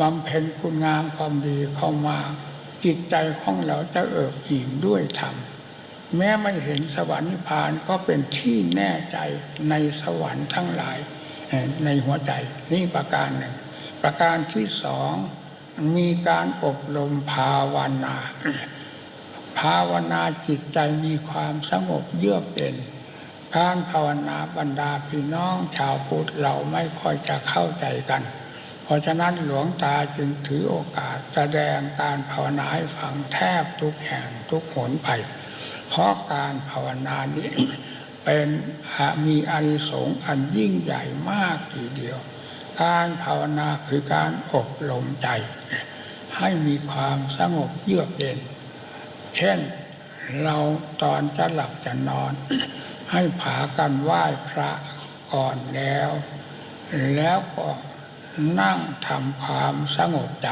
บำเพ็ญคุณงามความดีเข้ามาจิตใจของเราจะเอิบอิ่มด้วยธรรมแม้ไม่เห็นสวรรค์นิพพานก็เป็นที่แน่ใจในสวรรค์ทั้งหลาย ในหัวใจนี่ประการหนึ่ง ประการที่สองมีการอบรมภาวนา ภาวนาจิตใจมีความสงบเยือกเย็นการภาวนาบรรดาพี่น้องชาวพุทธเราไม่ค่อยจะเข้าใจกัน ราะฉะนั้นหลวงตาจึงถือโอกาสแสดงการภาวนาให้ฟังแทบทุกแห่งทุกหนไป เพราะการภาวนานี้ เป็นมีอานิสงส์อันยิ่งใหญ่มากทีเดียว การภาวนาคือการอบรมใจ ให้มีความสงบเยือกเย็น เช่นเราตอนจะหลับจะนอน ให้ผากันไหว้พระก่อนแล้ว แล้วก็ นั่งทำความสงบใจ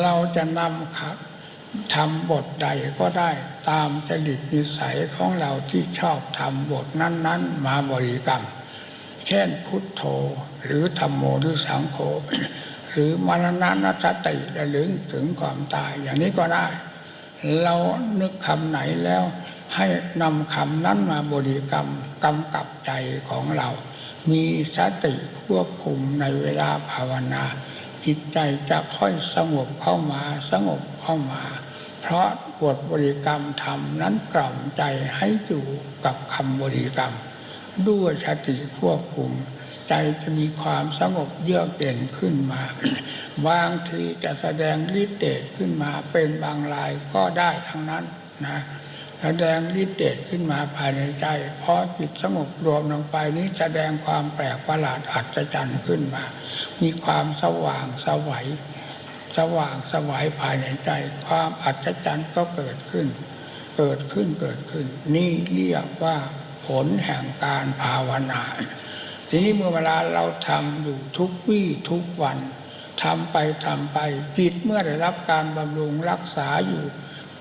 เราจะนำครับทำบทใดก็ได้ตามจริตนิสัยของเราที่ชอบทำบทนั้น ๆ มาบริกรรม เช่นพุทโธหรือธรรมโมหรือสังโฆหรือมรณะนัตติระลึกถึงความตายอย่างนี้ก็ได้ เรานึกคำไหนแล้วให้นำคำนั้นมาบริกรรมกำกับใจของเรา มีสติควบคุมในเวลาภาวนา จิตใจจะค่อยสงบเข้ามาสงบเข้ามา เพราะบทบริกรรมธรรมนั้นกล่อมใจให้อยู่กับคำบริกรรม ด้วยสติควบคุม ใจจะมีความสงบเยือกเย็นขึ้นมาบางทีจะแสดงฤทธิ์เดชขึ้นมาเป็นบางรายก็ได้ทั้งนั้นนะ แสดงฤทธิ์เดชขึ้นมาภายในใจพอจิตสงบรวมลงไปนี้แสดงความแปลกประหลาดอัศจรรย์ขึ้นมา มีความสว่างสวัยสว่างสวัยภายในใจ ความอัศจรรย์ก็เกิดขึ้น เกิดขึ้นเกิดขึ้น นี่เรียกว่าผลแห่งการภาวนาทีนี้เมื่อเวลาเราทำอยู่ทุกวี่ทุกวันทำไปทำไปจิตเมื่อได้รับการบำรุงรักษาอยู่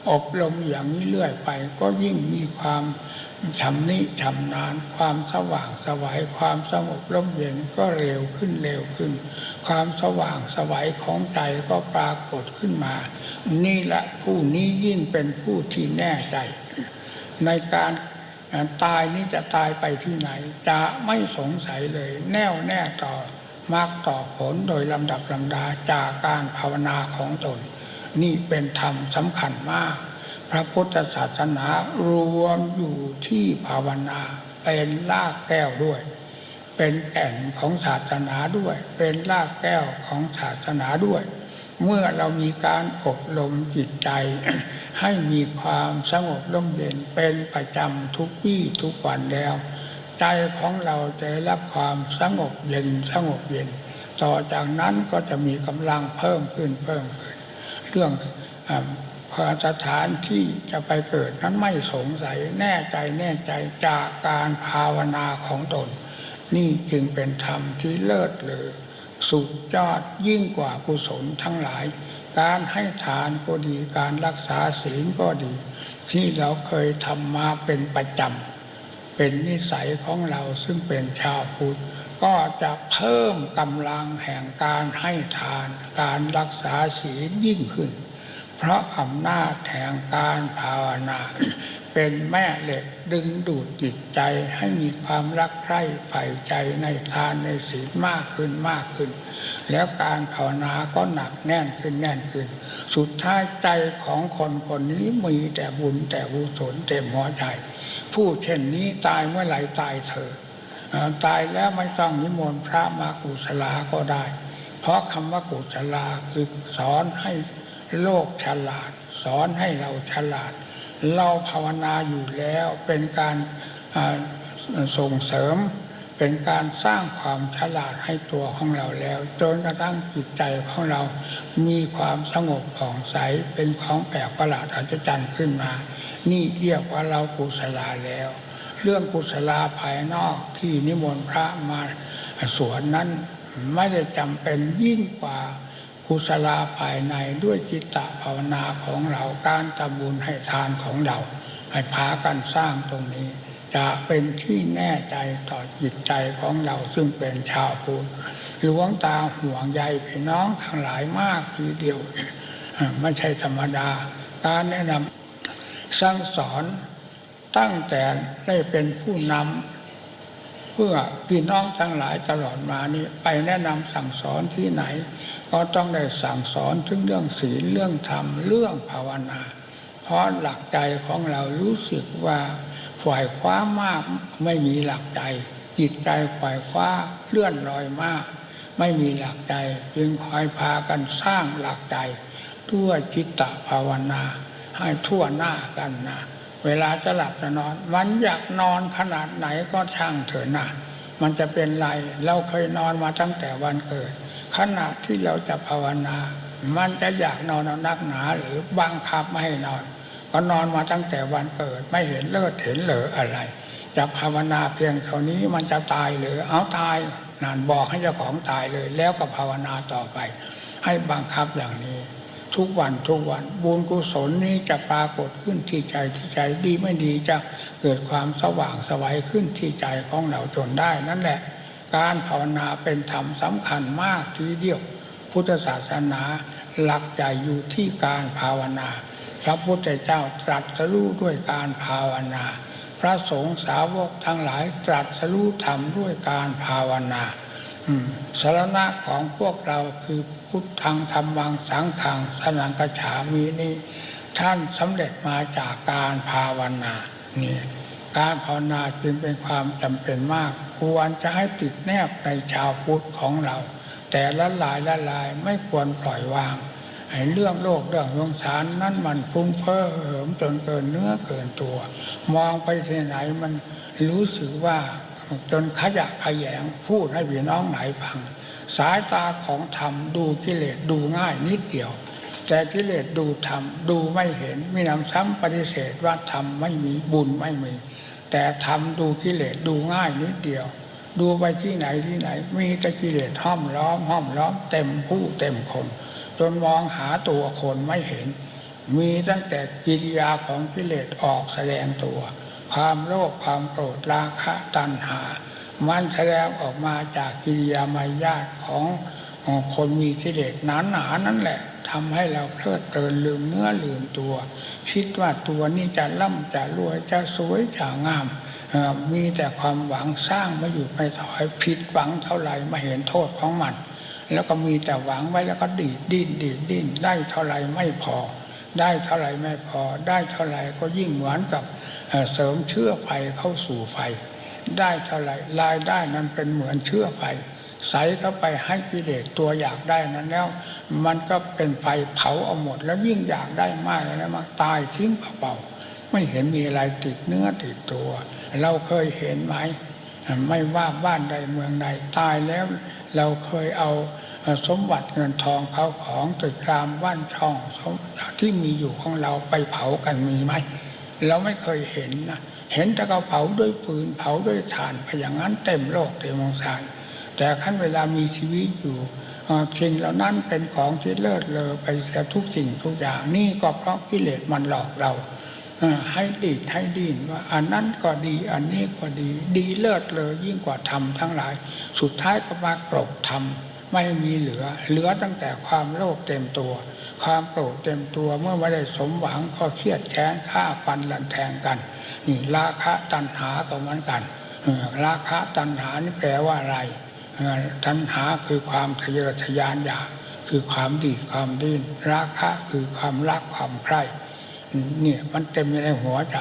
อบรมอย่างนี้เรื่อยไป ก็ยิ่งมีความชำนิชำนาญความสว่างสวัยความสงบร่มเย็นก็เร็วขึ้นเร็วขึ้น ความสว่างสวัยของใจก็ปรากฏขึ้นมา นี่แหละผู้นี้ยิ่งเป็นผู้ที่แน่ใจ ในการตายนี้จะตายไปที่ไหน จะไม่สงสัยเลย แน่วแน่ต่อมากต่อผลโดยลำดับลำดาจากการภาวนาของตน นี่เป็นธรรมสำคัญมาก พระพุทธศาสนารวมอยู่ที่ภาวนา เป็นรากแก้วด้วย เป็นแก่นของศาสนาด้วย เป็นรากแก้วของศาสนาด้วย เมื่อเรามีการอบรมจิตใจ ให้มีความสงบร่มเย็นเป็นประจำทุกวี่ทุกวันแล้ว ใจของเราจะรับความสงบเย็นสงบเย็นต่อจากนั้นก็จะมีกำลังเพิ่มขึ้นเพิ่มขึ้น เรื่องอาพอสถานที่จะไปเกิดนั้นไม่สงสัยแน่ใจแน่ใจจากการภาวนาของตน นี่จึงเป็นธรรมที่เลิศเลอสุดยอดยิ่งกว่ากุศลทั้งหลาย การให้ทานก็ดีการรักษาศีลก็ดี ที่เราเคยทำมาเป็นประจำเป็นนิสัยของเราซึ่งเป็นชาวพุทธ ก็จะเพิ่มกำลังแห่งการให้ทาน การรักษาศีลยิ่งขึ้น เพราะอำนาจแห่งการภาวนา เป็นแม่เหล็กดึงดูดจิตใจให้มีความรักใคร่ใฝ่ใจในทานในศีลมากขึ้นมากขึ้น แล้วการภาวนาก็หนักแน่นขึ้นแน่นขึ้น สุดท้ายใจของคนคนนี้มีแต่บุญแต่บุญศลเต็มหัวใจ ผู้เช่นนี้ตายเมื่อไหร่ตายเถอะเอ่อ ตายแล้วไม่ต้องนิมนต์พระมากุศลาก็ได้ เพราะคำว่ากุศลาคือสอนให้โลกฉลาด สอนให้เราฉลาด เราภาวนาอยู่แล้วเป็นการส่งเสริมเป็นการสร้างความฉลาดให้ตัวของเราแล้วจนกระทั่งจิตใจของเรา มีความสงบผ่องใสเป็นของแปลกประหลาดอัศจรรย์ขึ้นมา นี่เรียกว่าเรากุศลาแล้ว เรื่องกุศลาภายนอกที่นิมนต์พระมาสวนนั้นไม่ได้จำเป็นยิ่งกว่ากุศลาภายในด้วยจิตตภาวนาของเราการทำบุญให้ทานของเรา ให้พากันสร้างตรงนี้ จะเป็นที่แน่ใจต่อจิตใจของเราซึ่งเป็นชาวพุทธหลวงตาห่วงใยพี่น้องทั้งหลายมากทีเดียว ไม่ใช่ธรรมดา การแนะนำสั่งสอน ตั้งแต่ได้เป็นผู้นำเพื่อพี่น้องทั้งหลายตลอดมานี้ไปแนะนำสั่งสอนที่ไหน ก็ต้องได้สั่งสอนถึงเรื่องศีลเรื่องธรรมเรื่องภาวนา เพราะหลักใจของเรารู้สึกว่าฝ่ายคว้ามากไม่มีหลักใจ จิตใจฝ่ายคว้าเลื่อนลอยมาก ไม่มีหลักใจ จึงคอยพากันสร้างหลักใจด้วยจิตตภาวนาให้ทั่วหน้ากันนะ เวลาจะหลับจะนอน มันอยากนอนขนาดไหนก็ช่างเถอะนะมันจะเป็นไร เราเคยนอนมาตั้งแต่วันเกิดขณะที่เราจะภาวนา มันจะอยากนอนนักหนาหรือบังคับไม่ให้นอนก็นอนมาตั้งแต่วันเกิด ไม่เห็นเลิศเห็นเหลืออะไร จะภาวนาเพียงเท่านี้มันจะตายหรือเอาตายนานบอกให้เจ้าของตายเลย แล้วก็ภาวนาต่อไป ให้บังคับอย่างนี้ ทุกวันทุกวัน บุญกุศลนี้จะปรากฏขึ้นที่ใจที่ใจดีไม่ดีจะเกิดความสว่างสวัยขึ้นที่ใจของเราจนได้นั่นแหละ การภาวนาเป็นธรรมสำคัญมากทีเดียว พุทธศาสนาหลักใจอยู่ที่การภาวนา พระพุทธเจ้าตรัสรู้ด้วยการภาวนา พระสงฆ์สาวกทั้งหลายตรัสรู้ธรรมด้วยการภาวนา สารณะของพวกเราคือพุทธังธรรมังสังฆังสนังกฉามีนี้ท่านสำเร็จมาจากการภาวนานี่การภาวนาจึงเป็นความจำเป็นมาก ควรจะให้ติดแนบในชาวพุทธของเรา แต่ละลายละลายไม่ควรปล่อยวางไอ้เรื่องโลกเรื่องสงสารนั่นมันฟุ้งเฟ้อเหิมจนเกินเนื้อเกินตัว มองไปที่ไหนมันรู้สึกว่า จนขยะขยงพูดให้พี่น้องไหนฟัง สายตาของธรรมดูกิเลสดูง่ายนิดเดียว แต่กิเลสดูธรรมดูไม่เห็นมีนำซ้ำปฏิเสธว่าธรรมไม่มีบุญไม่มี แต่ธรรมดูกิเลสดูง่ายนิดเดียว ดูไปที่ไหนที่ไหน มีแต่กิเลสห้อมล้อมห้อมล้อมเต็มผู้เต็มคน จนมองหาตัวคนไม่เห็น มีตั้งแต่กิริยาของกิเลสออกแสดงตัว ความโลภความโกรธราคะตัณหา มันแสดงออกมาจากกิริยามายาทของของคนมีกิเลสหนาหนานั่นแหละทำให้เราเพลิดเพลินลืมเนื้อลืมตัว คิดว่าตัวนี้จะร่ำจะรวยจะสวยจะงาม มีแต่ความหวังสร้างไม่อยู่ไม่ถอยผิดหวังเท่าไหร่ม่เห็นโทษของมัน แล้วก็มีแต่หวังไว้แล้วก็ดีดดิ้นดีดดิ้นได้เท่าไหร่ไม่พอ ได้เท่าไหร่ไม่พอ ได้เท่าไหร่ก็ยิ่งหมือนกับ เสริมเชื้อไฟเข้าสู่ไฟ ได้เท่าไรรายได้นั้นเป็นเหมือนเชื้อไฟ ใส่เข้าไปให้กิเลสตัวอยากได้นั้นแล้ว มันก็เป็นไฟเผาเอาหมด แล้วยิ่งอยากได้มากแล้วมาตายทิ้งเปล่าๆไม่เห็นมีอะไรติดเนื้อติดตัว เราเคยเห็นไหมไม่ว่าบ้านใดเมืองใดตายแล้ว เราเคยเอาสมบัติเงินทองเขาของตึกรามบ้านช่องที่มีอยู่ของเราไปเผากันมีไหม เราไม่เคยเห็นนะเห็นแต่เขาเผาด้วยฟืนเผาด้วยถ่านไปอย่างนั้นเต็มโลกเต็มวงศารแต่ขั้นเวลามีชีวิตอยู่สิ่งเหล่านั้นเป็นของที่เลิศเลอไปเสียทุกสิ่งทุกอย่างนี่ก็เพราะกิเลสมันหลอกเราให้ดีให้ดินว่าอันนั้นก็ดีอันนี้ก็ดี ดีเลิศเลอยิ่งกว่าธรรมทั้งหลาย สุดท้ายก็มากรบธรรม ไม่มีเหลือ เหลือตั้งแต่ความโลภเต็มตัว ความโกรธเต็มตัวเมื่อไม่ได้สมหวังก็เครียดแค้นฆ่าฟันลันแทงกันนี่ราคะตัณหาก็เหมือนกันราคะตัณหานี่แปลว่าอะไรตัณหาคือความทะเยอทะยานอยากคือความดีความดิ้นราคะคือความรักความใคร่เนี่ยมันเต็มอยู่ในหัวใจ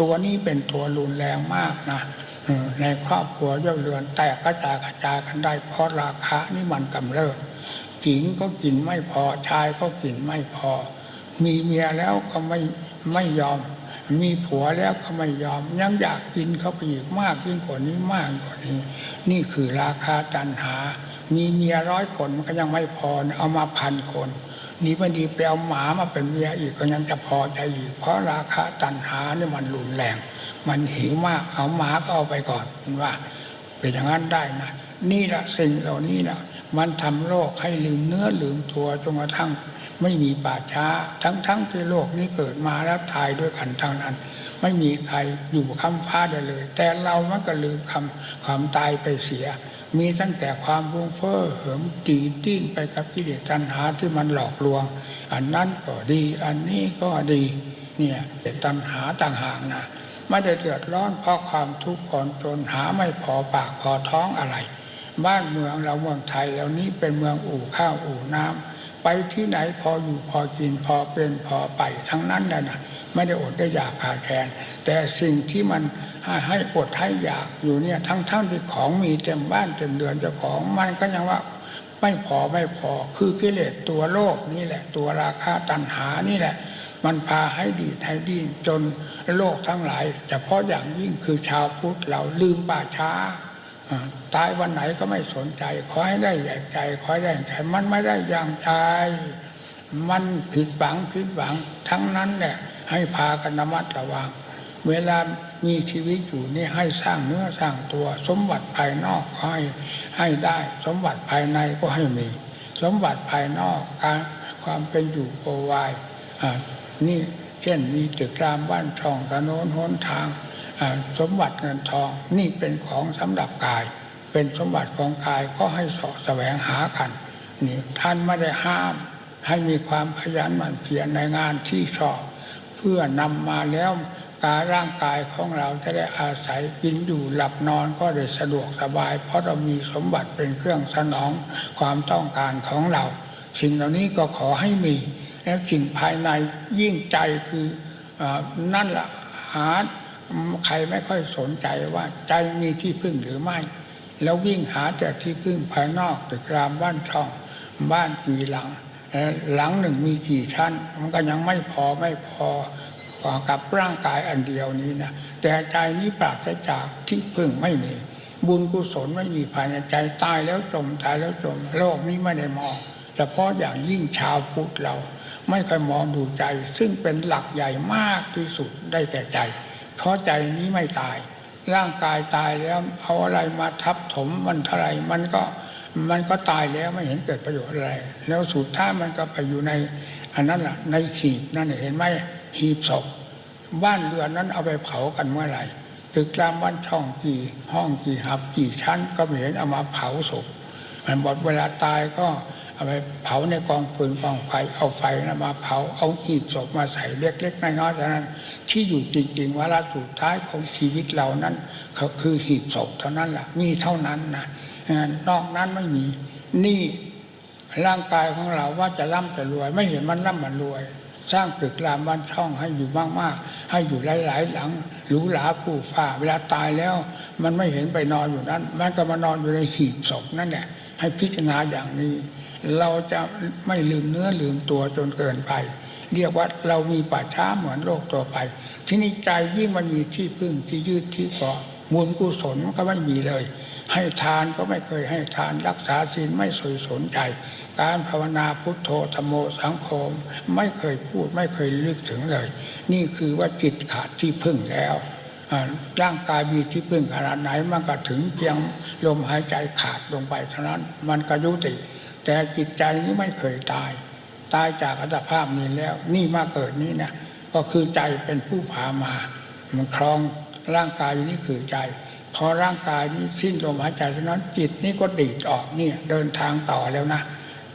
ตัวนี้เป็นตัวรุนแรงมากนะ ในครอบครัวย่อมเรือนแตกกระจายกระจายกันได้ เพราะราคะนี่มันกำเริบหญิงก็กินไม่พอชายก็กินไม่พอ มีเมียแล้วก็ไม่ไม่ยอม มีผัวแล้วก็ไม่ยอม ยังอยากกินเข้าไปอีกมากยิ่งกว่านี้มากกว่านี้ นี่คือราคาตันหา มีเมียร้อยคนมันก็ยังไม่พอเอามาพันคน นี่พอดีไปเอาหมามาเป็นเมียอีกก็ยังจะพอใจอีก เพราะราคาตันหานี่มันรุนแรง มันหิวมากเอาหมาก็เอาไปก่อนมันว่า เป็นอย่างนั้นได้นะนี่แหละสิ่งเหล่านี้นะมันทำโลกให้ลืมเนื้อลืมตัวจนกระทั่งไม่มีป่าช้า ทั้งๆที่โลกนี้เกิดมาแล้วตายด้วยกันทั้งนั้น ไม่มีใครอยู่ค้ำฟ้าได้เลย แต่เรามันก็ลืมคำความตายไปเสีย มีตั้งแต่ความรุ่งเฟ้อเหิมตีติ้นไปกับกิเลสตัณหาที่มันหลอกลวง อันนั้นก็ดี อันนี้ก็ดีเนี่ยเป็นตัณหาต่างหากนะไม่ได้เดือดร้อนเพราะความทุกข์ก่อนจนหาไม่พอปากพอท้องอะไร บ้านเมืองเราเมืองไทยแล้วนี้เป็นเมืองอู่ข้าวอู่น้ำไปที่ไหนพออยู่พอกินพอเป็นพอไปทั้งนั้นแหละนะไม่ได้อดได้อยากขาดแคลนแต่สิ่งที่มัน ให้อดให้อยากอยู่เนี่ย ทั้งทั้งที่ของมีเต็มบ้านเต็มเรือนเจ้าของมันก็ยังว่าไม่พอไม่พอคือกิเลสตัวโลกนี่แหละ ตัวราคะตัณหานี่แหละ มันพาให้ดีให้ดิ้นจนโลกทั้งหลายเฉพาะอย่างยิ่งคือชาวพุทธเราลืมป่าช้าตายวันไหนก็ไม่สนใจ ขอให้ได้อย่างใจขอให้ได้อย่างใจมันไม่ได้อย่างใจมันผิดหวังผิดหวังทั้งนั้นแหละให้พากันระมัดระวัง เวลา มีชีวิตอยู่นี่ให้สร้างเนื้อสร้างตัว สมบัติภายนอกก็ให้ให้ได้ สมบัติภายในก็ให้มี สมบัติภายนอกการความเป็นอยู่โปรวายนี่เช่นมีตึกรามบ้านช่องถนนหนทางสมบัติเงินทองนี่เป็นของสำหรับกาย เป็นสมบัติของกายก็ให้สาะแสวงหากันนี่ท่านไม่ได้ห้าม ให้มีความขยันหมั่นเพียรในงานที่ชอบ เพื่อนำมาแล้ว การร่างกายของเราจะได้อาศัยกินอยู่หลับนอนก็ได้สะดวกสบาย เพราะเรามีสมบัติเป็นเครื่องสนองความต้องการของเรา สิ่งเหล่านี้ก็ขอให้มี แล้วสิ่งภายในยิ่งใจคืออนั่นละหาใครไม่ค่อยสนใจว่าใจมีที่พึ่งหรือไม่ แล้ววิ่งหาแต่ที่พึ่งภายนอกตึกรามบ้านช่อง บ้านกี่หลังหลังหนึ่งมีกี่ชั้น มันก็ยังไม่พอไม่พอ กับร่างกายอันเดียวนี้นะแต่ใจนี้ปราศจากที่พึ่งไม่มี บุญกุศลไม่มีภายในใจตายแล้วจมตายแล้วจม โลกนี้ไม่ได้มองเฉพาะอย่างยิ่งชาวพุทธเรา ไม่เคยมองดูใจ ซึ่งเป็นหลักใหญ่มากที่สุดได้แก่ใจ เพราะใจนี้ไม่ตาย ร่างกายตายแล้วเอาอะไรมาทับถมมันเท่าไรมันก็มันก็ตายแล้วไม่เห็นเกิดประโยชน์อะไร แล้วสุดท้ายมันก็ไปอยู่ใน อันนั้นแหละในหีบนั่นเห็นไหม หีบศพบ้านเรือนนั้นเอาไปเผากันเมื่อไหร่ตึกรามบ้านช่องกี่ห้องกี่หับกี่ชั้น ก็ไม่เห็นเอามาเผาศพมันบอกเวลาตายก็เอาไปเผาในกองฟืนกองไฟเอาไฟนะมาเผาเอาหีบศพมาใส่เล็กๆน้อยๆเท่านั้น ที่อยู่จริงๆวาระสุดท้ายของชีวิตเรานั้นเขาคือหีบศพเท่านั้นแหละมีเท่านั้นนะนอกนั้นไม่มีนี่ร่างกายของเราว่าจะร่ำจะรวย ไม่เห็นมันร่ำมันรวย สร้างตึกรามบ้านช่องให้อยู่มากๆ ให้อยู่หลายๆหลังหรูหราผู้ฟ้า เวลาตายแล้ว มันไม่เห็นไปนอนอยู่นั้น มันก็มานอนอยู่ในหีบศพนั่นแหละให้พิจารณาอย่างนี้ เราจะไม่ลืมเนื้อลืมตัวจนเกินไป เรียกว่าเรามีป่าช้าเหมือนโลกตัวไป ที่นี้ใจยิ่งมันมีที่พึ่งที่ยืดที่เกาะบุญกุศลก็ไม่มีเลย ให้ทานก็ไม่เคยให้ทานรักษาศีลไม่สยสนใจ การภาวนาพุทโธธรรมโมสังโฆไม่เคยพูดไม่เคยลึกถึงเลย นี่คือว่าจิตขาดที่พึ่งแล้วร่างกายมีที่พึ่งขนาดไหนมันก็ถึงเพียงลมหายใจขาดลงไปเท่านั้นมันก็ยุติ แต่จิตใจนี้ไม่เคยตาย ตายจากอัตภาพนี้แล้ว นี่มาเกิดนี้นะก็คือใจเป็นผู้พามา มันครองร่างกายอยู่นี่คือใจ พอร่างกายนี้สิ้นลมหายใจฉะนั้นจิตนี้ก็ดีดออกเนี่ย เดินทางต่อแล้วนะ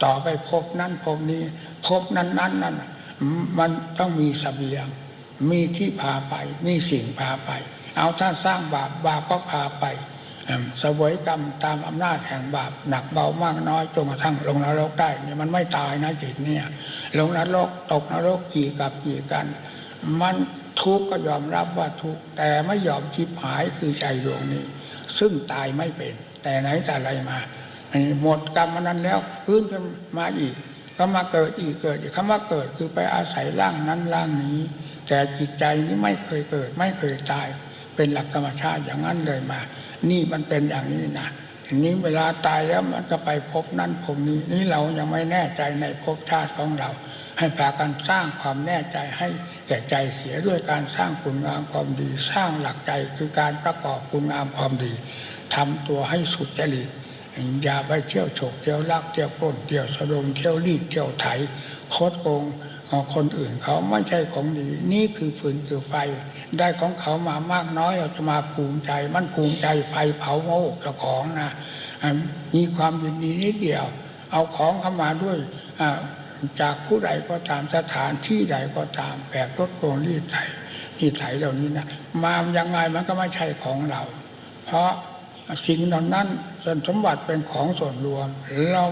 ต่อไปพบนั้นพบนี้พบนั้นนั้นนั่นมันต้องมีเสบียง มีที่พาไป มีสิ่งพาไป เอาถ้าสร้างบาปบาปก็พาไปอืมเสวยกรรมตามอำนาจแห่งบาปหนักเบามากน้อยจนกระทั่งลงนรกได้เนี่ยมันไม่ตายนะจิตเนี่ย ลงนรกตกนรกกี่กับกี่กัน มัน ทุกข์ก็ยอมรับว่าทุกข์แต่ไม่ยอมชิบหายคือใจดวงนี้ ซึ่งตายไม่เป็น แต่ไหนแต่ไรมาหมดกรรมนั้นแล้วพื้นกันมาอีกก็มาเกิดอีกเกิดอีกคำว่าเกิดคือไปอาศัยร่างนั้นร่างนี้ แต่จิตใจนี้ไม่เคยเกิด ไม่เคยตาย เป็นหลักธรรมชาติอย่างนั้นเลยมา นี่มันเป็นอย่างนี้นะทีนี้เวลาตายแล้วมันก็ไปพบนั้นพบนี้นี่เรายังไม่แน่ใจในภพชาติของเรา ให้พากันสร้างความแน่ใจให้ ก่ใจเสียด้วยการสร้างคุณงามความดี สร้างหลักใจคือการประกอบคุณงามความดีทำตัวให้สุดจริตอย่าไปเที่ยวโฉกเที่ยวลักเที่ยวปล้นเที่ยวสะดมเที่ยวรีดเที่ยวไถโคดโกงคนอื่นเขาไม่ใช่ของดี นี่คือฝืนคือไฟ ได้ของเขามามากน้อยเราจะมาภูมิใจ มันภูมิใจไฟเผาโง่เจ้าของนะมีความยินดีนิดเดียว เอาของเข้ามาด้วย จากผู้ใดก็ตามสถานที่ใดก็ตามแบบรถโกงรีดไถรีดไถเหล่านี้นะมายังไงมันก็ไม่ใช่ของเรา เพราะสิ่งเหล่านั้นส่วนสมบัติเป็นของส่วนรวม เรา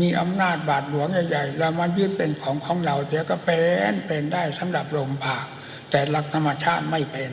มีอำนาจบาทหลวงใหญ่ๆเรามายึดเป็นของของเราเดี๋ยวก็เป็นเป็นได้สำหรับลมปาก แต่หลักธรรมชาติไม่เป็น